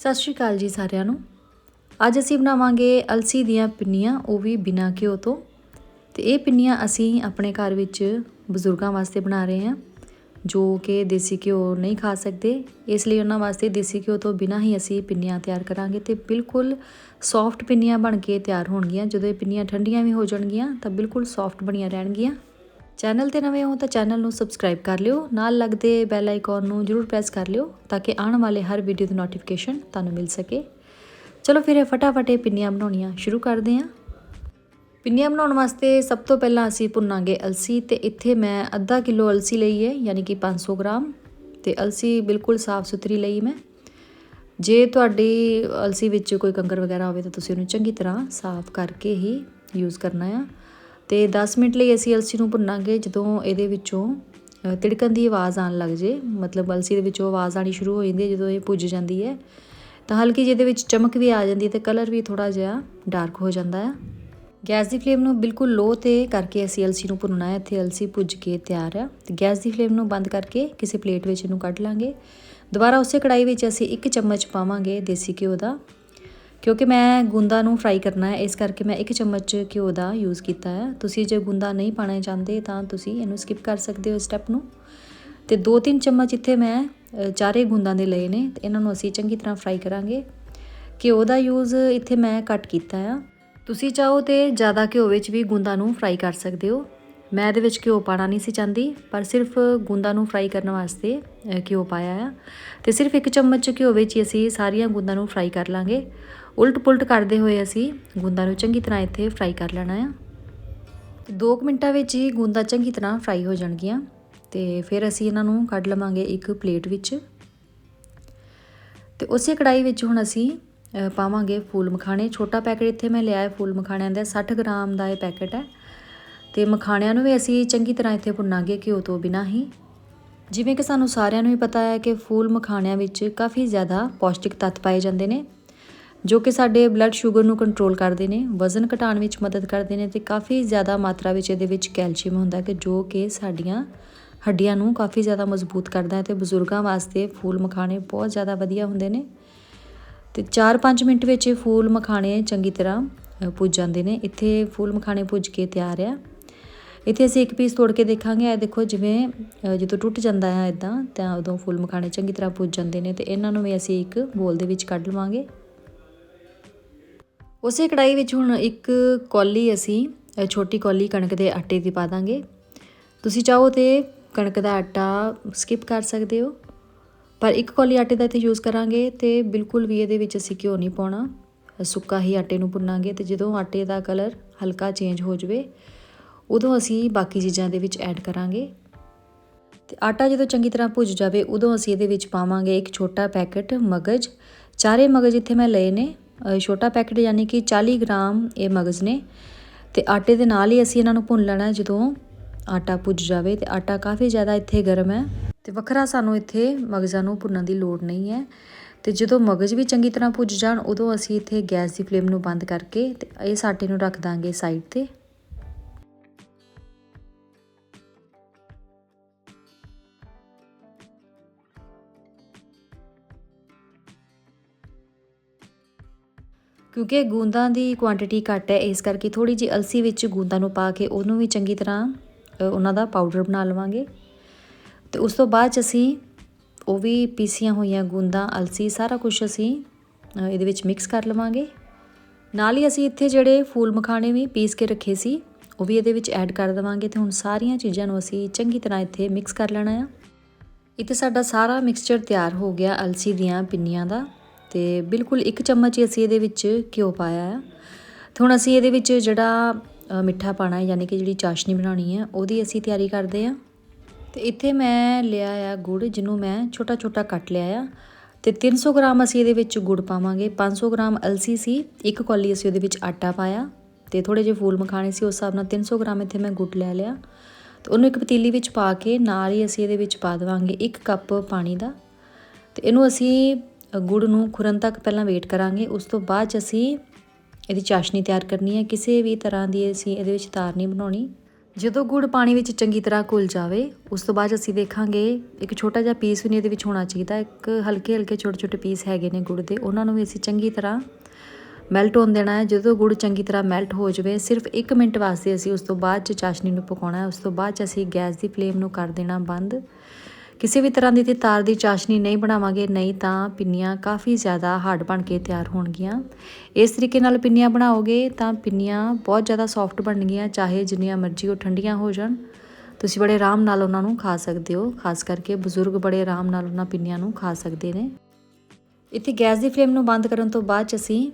ਸਤਿ ਸ਼੍ਰੀ ਅਕਾਲ ਜੀ ਸਾਰਿਆਂ ਨੂੰ। ਅੱਜ ਅਸੀਂ ਬਣਾਵਾਂਗੇ ਅਲਸੀ ਦੀਆਂ ਪਿੰਨੀਆਂ, ਉਹ ਵੀ ਬਿਨਾਂ ਘਿਓ ਤੋਂ। ਤੇ ਇਹ ਪਿੰਨੀਆਂ ਅਸੀਂ ਆਪਣੇ ਘਰ ਵਿੱਚ ਬਜ਼ੁਰਗਾਂ ਵਾਸਤੇ ਬਣਾ ਰਹੇ ਹਾਂ, ਜੋ ਕਿ ਦੇਸੀ ਘਿਓ ਨਹੀਂ ਖਾ ਸਕਦੇ। ਇਸ ਲਈ ਉਹਨਾਂ ਵਾਸਤੇ ਦੇਸੀ ਘਿਓ ਤੋਂ ਬਿਨਾਂ ਹੀ ਅਸੀਂ ਪਿੰਨੀਆਂ ਤਿਆਰ ਕਰਾਂਗੇ ਤੇ ਬਿਲਕੁਲ ਸੌਫਟ ਪਿੰਨੀਆਂ ਬਣ ਕੇ ਤਿਆਰ ਹੋਣਗੀਆਂ। ਜਦੋਂ ਇਹ ਪਿੰਨੀਆਂ ਠੰਡੀਆਂ ਵੀ ਹੋ ਜਾਣਗੀਆਂ, ਤਾਂ ਬਿਲਕੁਲ ਸੌਫਟ ਬਣੀਆਂ ਰਹਿਣਗੀਆਂ। ਚੈਨਲ ਤੇ ਨਵੇਂ ਹੋ ਤਾਂ ਚੈਨਲ ਨੂੰ ਸਬਸਕ੍ਰਾਈਬ ਕਰ ਲਿਓ। ਨਾਲ ਲੱਗਦੇ ਬੈਲ ਆਈਕਨ ਨੂੰ ਜਰੂਰ ਪ੍ਰੈਸ ਕਰ ਲਿਓ ਤਾਂ ਕਿ ਆਉਣ ਵਾਲੇ ਹਰ ਵੀਡੀਓ ਦੀ ਨੋਟੀਫਿਕੇਸ਼ਨ ਤੁਹਾਨੂੰ ਮਿਲ ਸਕੇ। ਚਲੋ ਫਿਰ ਇਹ ਫਟਾਫਟ ਇਹ ਪਿੰਨੀਆਂ ਬਣਾਉਣੀਆਂ ਸ਼ੁਰੂ ਕਰਦੇ ਹਾਂ। ਪਿੰਨੀਆਂ ਬਣਾਉਣ ਵਾਸਤੇ ਸਭ ਤੋਂ ਪਹਿਲਾਂ ਅਸੀਂ ਭੁੰਨਾਂਗੇ ਅਲਸੀ ਤੇ ਇੱਥੇ ਮੈਂ ਅੱਧਾ ਕਿਲੋ ਅਲਸੀ ਲਈ ਹੈ, ਯਾਨੀ ਕਿ 500 ਗ੍ਰਾਮ। ਤੇ ਅਲਸੀ ਬਿਲਕੁਲ ਸਾਫ਼ ਸੁਥਰੀ ਲਈ ਮੈਂ। ਜੇ ਤੁਹਾਡੀ ਅਲਸੀ ਵਿੱਚ ਕੋਈ ਕੰਕਰ ਵਗੈਰਾ ਹੋਵੇ ਤਾਂ ਤੁਸੀਂ ਉਹਨੂੰ ਚੰਗੀ ਤਰ੍ਹਾਂ ਸਾਫ਼ ਕਰਕੇ ਹੀ ਯੂਜ਼ ਕਰਨਾ ਆ। ਤੇ 10 ਮਿੰਟ ਲਈ ਅਸੀਂ ਅਲਸੀ ਨੂੰ ਭੁੰਨਾਂਗੇ, ਜਦੋਂ ਇਹਦੇ ਵਿੱਚੋਂ ਤਿੜਕਣ ਦੀ ਆਵਾਜ਼ ਆਉਣ ਲੱਗ ਜੇ। ਮਤਲਬ ਅਲਸੀ ਦੇ ਵਿੱਚੋਂ ਆਵਾਜ਼ ਆਣੀ ਸ਼ੁਰੂ ਹੋ ਜਾਂਦੀ ਹੈ, ਜਦੋਂ ਇਹ ਭੁੱਜ ਜਾਂਦੀ ਹੈ। ਤਾਂ ਹਲਕੀ ਜਿਹਦੇ ਵਿੱਚ ਚਮਕ ਵੀ ਆ ਜਾਂਦੀ ਹੈ ਤੇ ਕਲਰ ਵੀ ਥੋੜਾ ਜਿਹਾ ਡਾਰਕ ਹੋ ਜਾਂਦਾ ਹੈ ਗੈਸ ਦੀ ਫਲੇਮ ਨੂੰ ਬਿਲਕੁਲ ਲੋ ਤੇ ਕਰਕੇ ਅਸੀਂ ਅਲਸੀ ਨੂੰ ਭੁੰਨਣਾ ਹੈ, ਇੱਥੇ ਅਲਸੀ ਭੁੱਜ ਕੇ ਤਿਆਰ ਆ। ਤੇ ਗੈਸ ਦੀ ਫਲੇਮ ਨੂੰ ਬੰਦ ਕਰਕੇ ਕਿਸੇ ਪਲੇਟ ਵਿੱਚ ਇਹਨੂੰ ਕੱਢ ਲਾਂਗੇ। ਦੁਬਾਰਾ ਉਸੇ ਕੜਾਈ ਵਿੱਚ ਅਸੀਂ ਇੱਕ ਚਮਚ ਪਾਵਾਂਗੇ ਦੇਸੀ ਘਿਓ ਦਾ। ਕਿਉਂਕਿ ਮੈਂ ਗੁੰਦਾ ਨੂੰ ਫਰਾਈ ਕਰਨਾ ਹੈ, ਇਸ ਕਰਕੇ ਮੈਂ ਇੱਕ ਚਮਚ ਘਿਓ ਦਾ ਯੂਜ਼ ਕੀਤਾ ਹੈ। ਤੁਸੀਂ ਜੇ ਗੁੰਦਾ ਨਹੀਂ ਪਾਣਾ ਚਾਹੁੰਦੇ ਤਾਂ ਤੁਸੀਂ ਇਹਨੂੰ ਸਕਿਪ ਕਰ ਸਕਦੇ ਹੋ ਸਟੈਪ ਨੂੰ। ਤੇ 2-3 ਚਮਚ ਇੱਥੇ ਮੈਂ ਚਾਰੇ ਗੁੰਦਾਂ ਦੇ ਲਏ ਨੇ, ਤੇ ਇਹਨਾਂ ਨੂੰ ਅਸੀਂ ਚੰਗੀ ਤਰ੍ਹਾਂ ਫਰਾਈ ਕਰਾਂਗੇ। ਘਿਓ ਦਾ ਯੂਜ਼ ਇੱਥੇ ਮੈਂ ਘੱਟ ਕੀਤਾ ਆ। ਤੁਸੀਂ ਚਾਹੋ ਤੇ ਜ਼ਿਆਦਾ ਘਿਓ ਵਿੱਚ ਵੀ ਗੁੰਦਾਂ ਨੂੰ ਫਰਾਈ ਕਰ ਸਕਦੇ ਹੋ। ਮੈਂ ਇਹਦੇ ਵਿੱਚ ਘਿਓ ਪਾਣਾ ਨਹੀਂ ਸੀ ਚਾਹੁੰਦੀ, ਪਰ ਸਿਰਫ ਗੁੰਦਾਂ ਨੂੰ ਫਰਾਈ ਕਰਨ ਵਾਸਤੇ ਘਿਓ ਪਾਇਆ ਆ। ਤੇ ਸਿਰਫ ਇੱਕ ਚਮਚ ਘਿਓ ਵਿੱਚ ਹੀ ਅਸੀਂ ਸਾਰੀਆਂ ਗੁੰਦਾਂ ਨੂੰ ਫਰਾਈ ਕਰ ਲਾਂਗੇ। ਉਲਟ ਪੁਲਟ ਕਰਦੇ ਹੋਏ ਅਸੀਂ ਗੁੰਦਾਂ ਨੂੰ ਚੰਗੀ ਤਰ੍ਹਾਂ ਇੱਥੇ ਫਰਾਈ ਕਰ ਲੈਣਾ ਆ। ਤੇ 2 ਮਿੰਟਾਂ ਵਿੱਚ ਹੀ ਗੁੰਦਾਂ ਚੰਗੀ ਤਰ੍ਹਾਂ ਫਰਾਈ ਹੋ ਜਾਣਗੀਆਂ। ਤੇ ਫਿਰ ਅਸੀਂ ਇਹਨਾਂ ਨੂੰ ਕੱਢ ਲਵਾਂਗੇ ਇੱਕ ਪਲੇਟ ਵਿੱਚ। ਤੇ ਉਸੇ ਕੜਾਈ ਵਿੱਚ ਹੁਣ ਅਸੀਂ ਪਾਵਾਂਗੇ ਫੂਲ ਮਖਾਣੇ। ਛੋਟਾ ਪੈਕੇਟ ਇੱਥੇ ਮੈਂ ਲਿਆ ਹੈ, ਫੂਲ ਮਖਾਣਿਆਂ ਦਾ 60 ਗ੍ਰਾਮ ਦਾ ਇਹ ਪੈਕੇਟ ਹੈ। ਤੇ ਮਖਾਣਿਆਂ ਨੂੰ ਵੀ ਅਸੀਂ ਚੰਗੀ ਤਰ੍ਹਾਂ ਇੱਥੇ ਭੁੰਨਾਂਗੇ ਘਿਓ ਤੋਂ ਬਿਨਾਂ ਹੀ। ਜਿਵੇਂ ਕਿ ਸਾਨੂੰ ਸਾਰਿਆਂ ਨੂੰ ਹੀ ਪਤਾ ਹੈ ਕਿ ਫੂਲ ਮਖਾਣਿਆਂ ਵਿੱਚ ਕਾਫੀ ਜ਼ਿਆਦਾ ਪੌਸ਼ਟਿਕ ਤੱਤ ਪਾਏ ਜਾਂਦੇ ਨੇ, ਜੋ ਕਿ ਸਾਡੇ ਬਲੱਡ ਸ਼ੂਗਰ ਨੂੰ ਕੰਟਰੋਲ ਕਰਦੇ ਨੇ, ਵਜ਼ਨ ਘਟਾਉਣ ਵਿੱਚ ਮਦਦ ਕਰਦੇ ਨੇ ਤੇ ਕਾਫੀ ਜ਼ਿਆਦਾ ਮਾਤਰਾ ਵਿੱਚ ਇਹਦੇ ਵਿੱਚ ਕੈਲਸ਼ੀਅਮ ਹੁੰਦਾ ਕਿ ਜੋ ਕਿ ਸਾਡੀਆਂ ਹੱਡੀਆਂ ਨੂੰ ਕਾਫੀ ਜ਼ਿਆਦਾ ਮਜ਼ਬੂਤ ਕਰਦਾ ਹੈ ਤੇ ਬਜ਼ੁਰਗਾਂ ਵਾਸਤੇ ਫੂਲ ਮਖਾਣੇ ਬਹੁਤ ਜ਼ਿਆਦਾ ਵਧੀਆ ਹੁੰਦੇ ਨੇ। ਤੇ 4-5 ਮਿੰਟ ਵਿੱਚ ਇਹ ਫੂਲ ਮਖਾਣੇ ਚੰਗੀ ਤਰ੍ਹਾਂ ਪੁੱਜ ਜਾਂਦੇ ਨੇ। ਇੱਥੇ ਫੂਲ ਮਖਾਣੇ ਪੁੱਜ ਕੇ ਤਿਆਰ ਆ। ਇੱਥੇ ਅਸੀਂ ਇੱਕ ਪੀਸ ਤੋੜ ਕੇ ਦੇਖਾਂਗੇ। ਇਹ ਦੇਖੋ ਜਿਵੇਂ ਜਦੋਂ ਟੁੱਟ ਜਾਂਦਾ ਹੈ ਇਦਾਂ ਤਾਂ ਉਦੋਂ ਫੁੱਲ ਮਖਾਣੇ ਚੰਗੀ ਤਰ੍ਹਾਂ ਪੁੱਜ ਜਾਂਦੇ ਨੇ ਤੇ ਇਹਨਾਂ ਨੂੰ ਵੀ ਅਸੀਂ ਇੱਕ ਬੋਲ ਦੇ ਵਿੱਚ ਕੱਢ ਲਵਾਂਗੇ। ਉਸੇ ਕੜਾਈ ਵਿੱਚ ਹੁਣ ਇੱਕ ਕੌਲੀ ਅਸੀਂ ਛੋਟੀ ਕੌਲੀ ਕਣਕ ਦੇ ਆਟੇ ਦੀ ਪਾ ਦਾਂਗੇ। ਤੁਸੀਂ ਚਾਹੋ ਤੇ ਕਣਕ ਦਾ ਆਟਾ ਸਕਿਪ ਕਰ ਸਕਦੇ ਹੋ। ਪਰ ਇੱਕ ਕੌਲੀ ਆਟੇ ਦਾ ਇੱਥੇ ਯੂਜ਼ ਕਰਾਂਗੇ ਤੇ ਬਿਲਕੁਲ ਵੀ ਇਹਦੇ ਵਿੱਚ ਅਸੀਂ ਘਿਓ ਨਹੀਂ ਪਾਉਣਾ। ਸੁੱਕਾ ਹੀ ਆਟੇ ਨੂੰ ਭੁੰਨਾਂਗੇ ਤੇ ਜਦੋਂ ਆਟੇ ਦਾ ਕਲਰ ਹਲਕਾ ਚੇਂਜ ਹੋ ਜਾਵੇ ਉਦੋਂ ਅਸੀਂ ਬਾਕੀ ਚੀਜ਼ਾਂ ਦੇ ਵਿੱਚ ਐਡ ਕਰਾਂਗੇ। ਤੇ ਆਟਾ ਜਦੋਂ ਚੰਗੀ ਤਰ੍ਹਾਂ ਭੁੱਜ ਜਾਵੇ, ਉਦੋਂ ਅਸੀਂ ਇਹਦੇ ਵਿੱਚ ਪਾਵਾਂਗੇ ਇੱਕ ਛੋਟਾ ਪੈਕੇਟ ਮਗਜ। ਚਾਰੇ ਮਗਜ ਇੱਥੇ ਮੈਂ ਲਏ ਨੇ। ਛੋਟਾ ਪੈਕੇਟ ਯਾਨੀ ਕਿ 40 ਗ੍ਰਾਮ ਇਹ ਮਗਜ ਨੇ। ਤੇ ਆਟੇ ਦੇ ਨਾਲ ਹੀ ਅਸੀਂ ਇਹਨਾਂ ਨੂੰ ਭੁੰਨ ਲੈਣਾ ਜਦੋਂ ਆਟਾ ਭੁੱਜ ਜਾਵੇ ਤੇ ਆਟਾ ਕਾਫੀ ਜ਼ਿਆਦਾ ਇੱਥੇ ਗਰਮ ਹੈ। ਤੇ ਵੱਖਰਾ ਸਾਨੂੰ ਇੱਥੇ ਮਗਜ਼ਾਂ ਨੂੰ ਭੁੰਨਣ ਦੀ ਲੋੜ ਨਹੀਂ ਹੈ। ਤੇ ਜਦੋਂ ਮਗਜ ਵੀ ਚੰਗੀ ਤਰ੍ਹਾਂ ਭੁੱਜ ਜਾਣ, ਉਦੋਂ ਅਸੀਂ ਇੱਥੇ ਗੈਸ ਦੀ ਫਲੇਮ ਨੂੰ ਬੰਦ ਕਰਕੇ ਤੇ ਇਸ ਆਟੇ ਨੂੰ ਰੱਖ ਦਾਂਗੇ ਸਾਈਡ ਤੇ। ਕਿਉਂਕਿ ਗੂੰਦਾਂ ਦੀ ਕੁਆਂਟੀਟੀ ਘੱਟ ਹੈ, ਇਸ ਕਰਕੇ ਥੋੜੀ ਜਿਹੀ ਅਲਸੀ ਵਿੱਚ ਗੂੰਦਾਂ ਨੂੰ ਪਾ ਕੇ ਉਹਨੂੰ ਵੀ ਚੰਗੀ ਤਰ੍ਹਾਂ ਉਹਨਾਂ ਦਾ ਪਾਊਡਰ ਬਣਾ ਲਵਾਂਗੇ। ਤੇ ਉਸ ਤੋਂ ਬਾਅਦ 'ਚ ਅਸੀਂ ਉਹ ਵੀ ਪੀਸੀਆਂ ਹੋਈਆਂ ਗੂੰਦਾਂ, ਅਲਸੀ, ਸਾਰਾ ਕੁਝ ਅਸੀਂ ਇਹਦੇ ਵਿੱਚ ਮਿਕਸ ਕਰ ਲਵਾਂਗੇ। ਨਾਲ ਹੀ ਅਸੀਂ ਇੱਥੇ ਜਿਹੜੇ ਫੂਲ ਮਖਾਣੇ ਵੀ ਪੀਸ ਕੇ ਰੱਖੇ ਸੀ, ਉਹ ਵੀ ਇਹਦੇ ਵਿੱਚ ਐਡ ਕਰ ਦੇਵਾਂਗੇ ਤੇ ਹੁਣ ਸਾਰੀਆਂ ਚੀਜ਼ਾਂ ਨੂੰ ਅਸੀਂ ਚੰਗੀ ਤਰ੍ਹਾਂ ਇੱਥੇ ਮਿਕਸ ਕਰ ਲੈਣਾ ਆ। ਇੱਥੇ ਸਾਡਾ ਸਾਰਾ ਮਿਕਸਚਰ ਤਿਆਰ ਹੋ ਗਿਆ ਅਲਸੀ ਦੀਆਂ ਪਿੰਨੀਆਂ ਦਾ। ਤੇ ਬਿਲਕੁਲ ਇੱਕ ਚਮਚ ਹੀ ਅਸੀਂ ਇਹਦੇ ਵਿੱਚ ਘਿਓ ਪਾਇਆ ਆ। ਤੇ ਹੁਣ ਅਸੀਂ ਇਹਦੇ ਵਿੱਚ ਜਿਹੜਾ ਮਿੱਠਾ ਪਾਣਾ ਹੈ, ਯਾਨੀ ਕਿ ਜਿਹੜੀ ਚਾਸ਼ਨੀ ਬਣਾਉਣੀ ਹੈ, ਉਹਦੀ ਅਸੀਂ ਤਿਆਰੀ ਕਰਦੇ ਹਾਂ। ਤੇ ਇੱਥੇ ਮੈਂ ਲਿਆ ਆ ਗੁੜ, ਜਿਹਨੂੰ ਮੈਂ ਛੋਟਾ ਛੋਟਾ ਕੱਟ ਲਿਆ ਆ। ਤੇ 300 ਗ੍ਰਾਮ ਅਸੀਂ ਇਹਦੇ ਵਿੱਚ ਗੁੜ ਪਾਵਾਂਗੇ। 500 ਗ੍ਰਾਮ ਅਲਸੀ ਸੀ, ਇੱਕ ਕੌਲੀ ਅਸੀਂ ਉਹਦੇ ਵਿੱਚ ਆਟਾ ਪਾਇਆ। ਤੇ ਥੋੜੇ ਜਿਹੇ ਫੂਲ ਮਖਾਣੇ ਸੀ, ਉਸ ਹਿਸਾਬ ਨਾਲ 300 ਗ੍ਰਾਮ ਇੱਥੇ ਮੈਂ ਗੁੜ ਲੈ ਲਿਆ। ਤੇ ਉਹਨੂੰ ਇੱਕ ਪਤੀਲੀ ਵਿੱਚ ਪਾ ਕੇ ਨਾਲ ਹੀ ਅਸੀਂ ਇਹਦੇ ਵਿੱਚ ਪਾ ਦੇਵਾਂਗੇ ਇੱਕ ਕੱਪ ਪਾਣੀ ਦਾ। ਤੇ ਇਹਨੂੰ ਅਸੀਂ ਗੁੜ ਨੂੰ ਖੁਰਨ ਤੱਕ ਪਹਿਲਾਂ ਵੇਟ ਕਰਾਂਗੇ। ਉਸ ਤੋਂ ਬਾਅਦ 'ਚ ਅਸੀਂ ਇਹਦੀ ਚਾਸ਼ਨੀ ਤਿਆਰ ਕਰਨੀ ਹੈ। ਕਿਸੇ ਵੀ ਤਰ੍ਹਾਂ ਦੀ ਅਸੀਂ ਇਹਦੇ ਵਿੱਚ ਤਾਰ ਨਹੀਂ ਬਣਾਉਣੀ। ਜਦੋਂ ਗੁੜ ਪਾਣੀ ਵਿੱਚ ਚੰਗੀ ਤਰ੍ਹਾਂ ਘੁਲ ਜਾਵੇ, ਉਸ ਤੋਂ ਬਾਅਦ ਅਸੀਂ ਦੇਖਾਂਗੇ ਇੱਕ ਛੋਟਾ ਜਿਹਾ ਪੀਸ ਵੀ ਨਹੀਂ ਇਹਦੇ ਵਿੱਚ ਹੋਣਾ ਚਾਹੀਦਾ। ਇੱਕ ਹਲਕੇ ਹਲਕੇ ਛੋਟੇ ਛੋਟੇ ਪੀਸ ਹੈਗੇ ਨੇ ਗੁੜ ਦੇ। ਉਹਨਾਂ ਨੂੰ ਵੀ ਅਸੀਂ ਚੰਗੀ ਤਰ੍ਹਾਂ ਮੈਲਟ ਹੋਣ ਦੇਣਾ ਹੈ। ਜਦੋਂ ਗੁੜ ਚੰਗੀ ਤਰ੍ਹਾਂ ਮੈਲਟ ਹੋ ਜਾਵੇ, ਸਿਰਫ 1 ਮਿੰਟ ਵਾਸਤੇ ਅਸੀਂ ਉਸ ਤੋਂ ਬਾਅਦ ਚ ਚਾਸ਼ਨੀ ਨੂੰ ਪਕਾਉਣਾ ਹੈ। ਉਸ ਤੋਂ ਬਾਅਦ ਚ ਅਸੀਂ ਗੈਸ ਦੀ ਫਲੇਮ ਨੂੰ ਕਰ ਦੇਣਾ ਬੰਦ। ਕਿਸੇ ਵੀ ਤਰ੍ਹਾਂ ਦੀ ਤੇ ਤਾਰ ਦੀ ਚਾਸ਼ਨੀ ਨਹੀਂ ਬਣਾਵਾਂਗੇ, ਨਹੀਂ ਤਾਂ ਪਿੰਨੀਆਂ ਕਾਫੀ ਜ਼ਿਆਦਾ ਹਾਰਡ ਬਣ ਕੇ ਤਿਆਰ ਹੋਣਗੀਆਂ। ਇਸ ਤਰੀਕੇ ਨਾਲ ਪਿੰਨੀਆਂ ਬਣਾਓਗੇ ਤਾਂ ਪਿੰਨੀਆਂ ਬਹੁਤ ਜ਼ਿਆਦਾ ਸੌਫਟ ਬਣਨਗੀਆਂ, ਚਾਹੇ ਜਿੰਨੀਆਂ ਮਰਜ਼ੀ ਉਹ ਠੰਡੀਆਂ ਹੋ ਜਾਣ। ਤੁਸੀਂ ਬੜੇ ਆਰਾਮ ਨਾਲ ਉਹਨਾਂ ਨੂੰ ਖਾ ਸਕਦੇ ਹੋ, ਖਾਸ ਕਰਕੇ ਬਜ਼ੁਰਗ ਬੜੇ ਆਰਾਮ ਨਾਲ ਉਹਨਾਂ ਪਿੰਨੀਆਂ ਨੂੰ ਖਾ ਸਕਦੇ ਨੇ। ਇੱਥੇ ਗੈਸ ਦੀ ਫਲੇਮ ਨੂੰ ਬੰਦ ਕਰਨ ਤੋਂ ਬਾਅਦ ਚ ਅਸੀਂ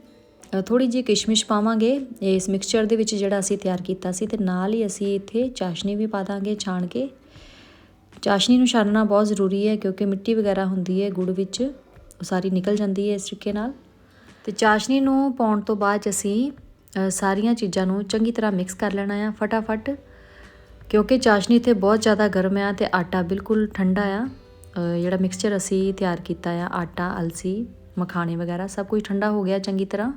ਥੋੜੀ ਜਿਹੀ ਕਿਸ਼ਮਿਸ਼ ਪਾਵਾਂਗੇ। ਇਸ ਮਿਕਸਚਰ ਦੇ ਵਿੱਚ ਜਿਹੜਾ ਅਸੀਂ ਤਿਆਰ ਕੀਤਾ ਸੀ ਤੇ ਨਾਲ ਹੀ ਅਸੀਂ ਇੱਥੇ ਚਾਸ਼ਨੀ ਵੀ ਪਾ ਦਾਂਗੇ ਛਾਣ ਕੇ। ਚਾਸ਼ਨੀ ਨੂੰ ਛਾਨਣਾ ਬਹੁਤ ਜ਼ਰੂਰੀ ਹੈ ਕਿਉਂਕਿ ਮਿੱਟੀ ਵਗੈਰਾ ਹੁੰਦੀ ਹੈ ਗੁੜ ਵਿੱਚ, ਉਹ ਸਾਰੀ ਨਿਕਲ ਜਾਂਦੀ ਹੈ ਇਸ ਤਰੀਕੇ ਨਾਲ। ਤੇ ਚਾਸ਼ਨੀ ਨੂੰ ਪਾਉਣ ਤੋਂ ਬਾਅਦ 'ਚ ਅਸੀਂ ਸਾਰੀਆਂ ਚੀਜ਼ਾਂ ਨੂੰ ਚੰਗੀ ਤਰ੍ਹਾਂ ਮਿਕਸ ਕਰ ਲੈਣਾ ਆ ਫਟਾਫਟ। ਕਿਉਂਕਿ ਚਾਸ਼ਨੀ ਇੱਥੇ ਬਹੁਤ ਜ਼ਿਆਦਾ ਗਰਮ ਆ ਤੇ ਆਟਾ ਬਿਲਕੁਲ ਠੰਡਾ ਆ। ਜਿਹੜਾ ਮਿਕਸਚਰ ਅਸੀਂ ਤਿਆਰ ਕੀਤਾ ਆ, ਆਟਾ, ਅਲਸੀ, ਮਖਾਣੇ ਵਗੈਰਾ ਸਭ ਕੁਝ ਠੰਡਾ ਹੋ ਗਿਆ ਚੰਗੀ ਤਰ੍ਹਾਂ।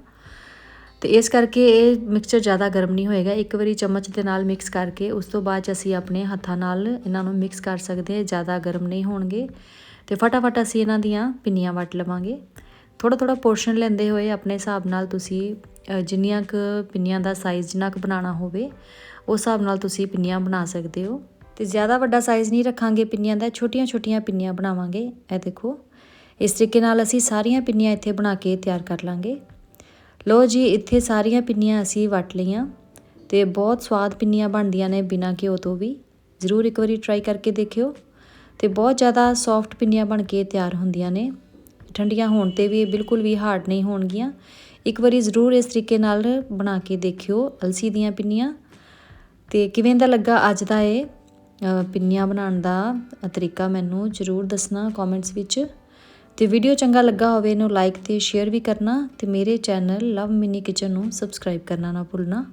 ਤੇ ਇਸ ਕਰਕੇ ਇਹ ਮਿਕਸਚਰ ਜ਼ਿਆਦਾ ਗਰਮ ਨਹੀਂ ਹੋਏਗਾ। ਇੱਕ ਵਾਰੀ ਚਮਚ ਦੇ ਨਾਲ ਮਿਕਸ ਕਰਕੇ ਉਸ ਤੋਂ ਬਾਅਦ 'ਚ ਅਸੀਂ ਆਪਣੇ ਹੱਥਾਂ ਨਾਲ ਇਹਨਾਂ ਨੂੰ ਮਿਕਸ ਕਰ ਸਕਦੇ ਹਾਂ। ਜ਼ਿਆਦਾ ਗਰਮ ਨਹੀਂ ਹੋਣਗੇ। ਤੇ ਫਟਾਫਟ ਅਸੀਂ ਇਹਨਾਂ ਦੀਆਂ ਪਿੰਨੀਆਂ ਵੱਟ ਲਵਾਂਗੇ। ਥੋੜਾ ਥੋੜਾ ਪੋਰਸ਼ਨ ਲੈਂਦੇ ਹੋਏ ਆਪਣੇ ਹਿਸਾਬ ਨਾਲ ਤੁਸੀਂ ਜਿੰਨੀਆਂ ਕੁ ਪਿੰਨੀਆਂ ਦਾ ਸਾਈਜ਼ ਜਿੰਨਾ ਕੁ ਬਣਾਉਣਾ ਹੋਵੇ, ਉਸ ਹਿਸਾਬ ਨਾਲ ਤੁਸੀਂ ਪਿੰਨੀਆਂ ਬਣਾ ਸਕਦੇ ਹੋ। ਤੇ ਜ਼ਿਆਦਾ ਵੱਡਾ ਸਾਈਜ਼ ਨਹੀਂ ਰੱਖਾਂਗੇ ਪਿੰਨੀਆਂ ਦਾ, ਛੋਟੀਆਂ ਛੋਟੀਆਂ ਪਿੰਨੀਆਂ ਬਣਾਵਾਂਗੇ। ਇਹ ਦੇਖੋ, ਇਸ ਤਰੀਕੇ ਨਾਲ ਅਸੀਂ ਸਾਰੀਆਂ ਪਿੰਨੀਆਂ ਇੱਥੇ ਬਣਾ ਕੇ ਤਿਆਰ ਕਰ ਲਾਂਗੇ। ਲੋ ਜੀ, ਇੱਥੇ ਸਾਰੀਆਂ ਪਿੰਨੀਆਂ ਅਸੀਂ ਵਟ ਲਈਆਂ ਤੇ ਬਹੁਤ ਸਵਾਦ ਪਿੰਨੀਆਂ ਬਣਦੀਆਂ ਨੇ ਬਿਨਾਂ ਘਿਓ ਤੋਂ ਵੀ। ਜ਼ਰੂਰ ਇੱਕ ਵਾਰੀ ਟਰਾਈ ਕਰਕੇ ਦੇਖਿਓ ਤੇ ਬਹੁਤ ਜ਼ਿਆਦਾ ਸੌਫਟ ਪਿੰਨੀਆਂ ਬਣ ਕੇ ਤਿਆਰ ਹੁੰਦੀਆਂ ਨੇ। ਠੰਡੀਆਂ ਹੋਣ ਤੇ ਵੀ ਇਹ ਬਿਲਕੁਲ ਵੀ ਹਾਰਡ ਨਹੀਂ ਹੋਣਗੀਆਂ। ਇੱਕ ਵਾਰੀ ਜ਼ਰੂਰ ਇਸ ਤਰੀਕੇ ਨਾਲ ਬਣਾ ਕੇ ਦੇਖਿਓ ਅਲਸੀ ਦੀਆਂ ਪਿੰਨੀਆਂ। ਤੇ ਕਿਵੇਂ ਦਾ ਲੱਗਾ ਅੱਜ ਦਾ ਇਹ ਪਿੰਨੀਆਂ ਬਣਾਉਣ ਦਾ ਤਰੀਕਾ ਮੈਨੂੰ ਜ਼ਰੂਰ ਦੱਸਣਾ ਕਮੈਂਟਸ ਵਿੱਚ। ਤੇ ਵੀਡੀਓ ਚੰਗਾ ਲੱਗਾ ਹੋਵੇ ਇਹਨੂੰ ਲਾਈਕ ਤੇ ਸ਼ੇਅਰ ਵੀ ਕਰਨਾ ਤੇ ਮੇਰੇ ਚੈਨਲ ਲਵ ਮਿਨੀ ਕਿਚਨ ਨੂੰ ਸਬਸਕ੍ਰਾਈਬ ਕਰਨਾ ਨਾ ਭੁੱਲਣਾ।